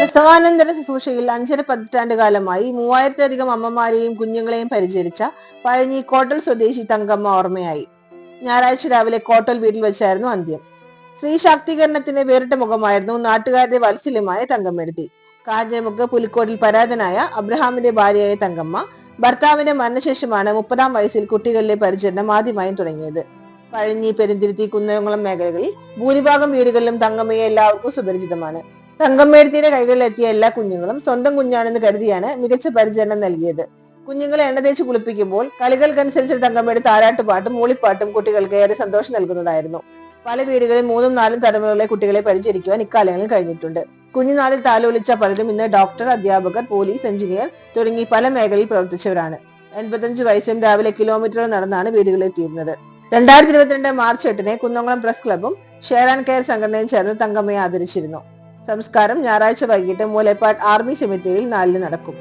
പ്രസവാനന്തര ശുശ്രൂഷയിൽ അഞ്ചര പതിറ്റാണ്ട് കാലമായി മൂവായിരത്തിലധികം അമ്മമാരെയും കുഞ്ഞുങ്ങളെയും പരിചരിച്ച പഴഞ്ഞി കോട്ടൽ സ്വദേശി തങ്കമ്മ ഓർമ്മയായി. ഞായറാഴ്ച രാവിലെ കോട്ടൽ വീട്ടിൽ വെച്ചായിരുന്നു അന്ത്യം. സ്ത്രീ ശാക്തീകരണത്തിന്റെ വേറിട്ട മുഖമായിരുന്നു നാട്ടുകാരുടെ വത്സല്യമായ തങ്കമ്മെടുത്തി കാഞ്ഞമുക്ക് പുലിക്കോട്ടിൽ പരാതനായ അബ്രഹാമിന്റെ ഭാര്യയായ തങ്കമ്മ ഭർത്താവിന്റെ മരണശേഷമാണ് മുപ്പതാം വയസ്സിൽ കുട്ടികളിലെ പരിചരണം ആദ്യമായും തുടങ്ങിയത്. പഴഞ്ഞി പെരുന്തിരുത്തി കുന്നംകുളം മേഖലകളിൽ ഭൂരിഭാഗം വീടുകളിലും തങ്കമ്മയെ എല്ലാവർക്കും സുപരിചിതമാണ്. തങ്കമ്മേടത്തിയുടെ കൈകളിലെത്തിയ എല്ലാ കുഞ്ഞുങ്ങളും സ്വന്തം കുഞ്ഞാണെന്ന് കരുതിയാണ് മികച്ച പരിചരണം നൽകിയത്. കുഞ്ഞുങ്ങളെ എണ്ണ തേച്ച് കുളിപ്പിക്കുമ്പോൾ കളികൾക്കനുസരിച്ച് തങ്കമ്മയുടെ താരാട്ടുപാട്ടും മൂളിപ്പാട്ടും കുട്ടികൾക്ക് ഏറെ സന്തോഷം നൽകുന്നതായിരുന്നു. പല വീടുകളിൽ മൂന്നും നാലും തലമുറകളിലെ കുട്ടികളെ പരിചരിക്കുവാൻ ഇക്കാലങ്ങളിൽ കഴിഞ്ഞിട്ടുണ്ട്. കുഞ്ഞുനാളിൽ താലോലിച്ച പലരും ഇന്ന് ഡോക്ടർ അധ്യാപകർ പോലീസ് എഞ്ചിനീയർ തുടങ്ങി പല മേഖലയിൽ പ്രവർത്തിച്ചവരാണ്. എൺപത്തഞ്ച് വയസ്സും രാവിലെ കിലോമീറ്റർ നടന്നാണ് വീടുകളിൽ എത്തിയിരുന്നത്. രണ്ടായിരത്തി ഇരുപത്തിരണ്ട് മാർച്ച് എട്ടിന് കുന്നംകുളം പ്രസ് ക്ലബും ഷെയർ ആൻഡ് കെയർ സംഘടനയും ചേർന്ന് തങ്കമ്മയെ ആദരിച്ചിരുന്നു. സംസ്കാരം ഞായറാഴ്ച വൈകിട്ട് മൂലപ്പാട് ആർമി സെമിത്തേരിയിൽ നാലിന് നടക്കും.